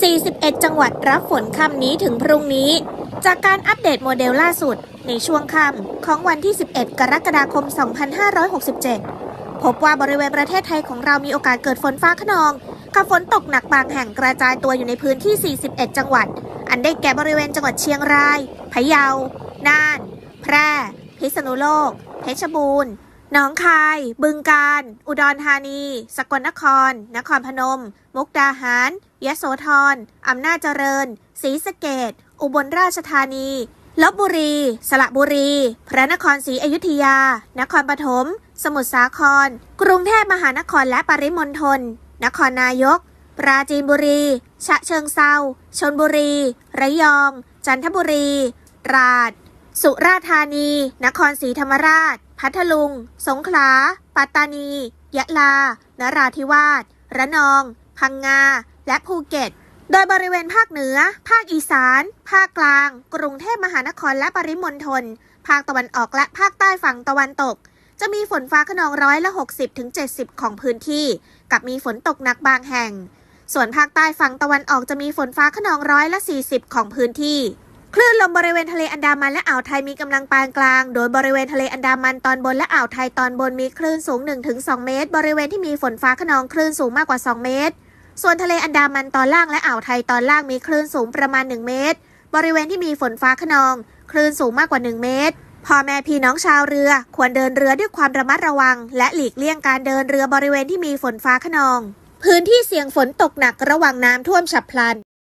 41 จังหวัดรับฝนค่ำนี้ถึงพรุ่งนี้ จากการอัปเดตโมเดลล่าสุด ในช่วงค่ำของวันที่ 11 กรกฎาคม 2567 พบว่าบริเวณประเทศไทยของเรามีโอกาสเกิดฝนฟ้าขนอง กับฝนตกหนักบางแห่งกระจายตัวอยู่ในพื้นที่ 41 จังหวัด อันได้แก่บริเวณจังหวัดเชียงราย พะเยา น่าน แพร่ พิษณุโลก เพชรบูรณ์ หนองคาย บึงกาฬอุดรธานี สกลนคร นครพนม มุกดาหารยโสธร อำนาจเจริญ ศรีสะเกดอุบลราชธานี ลบบุรี สระบุรี พระนครศรีอยุธยา นครปฐม สมุทรสาคร กรุงเทพมหานครและปริมณฑล นครนายก ปราจีนบุรี ฉะเชิงเซาชนบุรี ระยอง จันทบุรี ตราด สุราษฎร์ธานี นครศรีธรรมราช พัทลุง สงขลา ปัตตานี ยะลา นราธิวาส ระนอง พังงา และภูเก็ต โดยบริเวณภาคเหนือ ภาคอีสาน ภาคกลาง กรุงเทพมหานครและปริมณฑล ภาคตะวันออกและภาคใต้ฝั่งตะวันตก จะมีฝนฟ้าขนองร้อยละ 60ถึง70 ของพื้นที่ กับมีฝนตกหนักบางแห่ง ส่วนภาคใต้ฝั่งตะวันออกจะมีฝนฟ้าขนองร้อยละ 40 ของพื้นที่ คลื่นลมบริเวณทะเลอันดามันและอ่าวไทยมีกำลังปานกลาง โดยบริเวณทะเลอันดามันตอนบนและอ่าวไทยตอนบนมีคลื่นสูง 1-2 เมตร บริเวณที่มีฝนฟ้าขนองคลื่นสูงมากกว่า 2 เมตร ส่วนทะเลอันดามันตอนล่างและอ่าวไทยตอนล่างมีคลื่นสูงประมาณ 1 เมตร บริเวณที่มีฝนฟ้าขนอง คลื่นสูงมากกว่า 1 เมตร พ่อแม่พี่น้องชาวเรือ ควรเดินเรือด้วยความระมัดระวัง และหลีกเลี่ยงการเดินเรือบริเวณที่มีฝนฟ้าขนอง พื้นที่เสี่ยงฝนตกหนักระวังน้ำท่วมฉับพลัน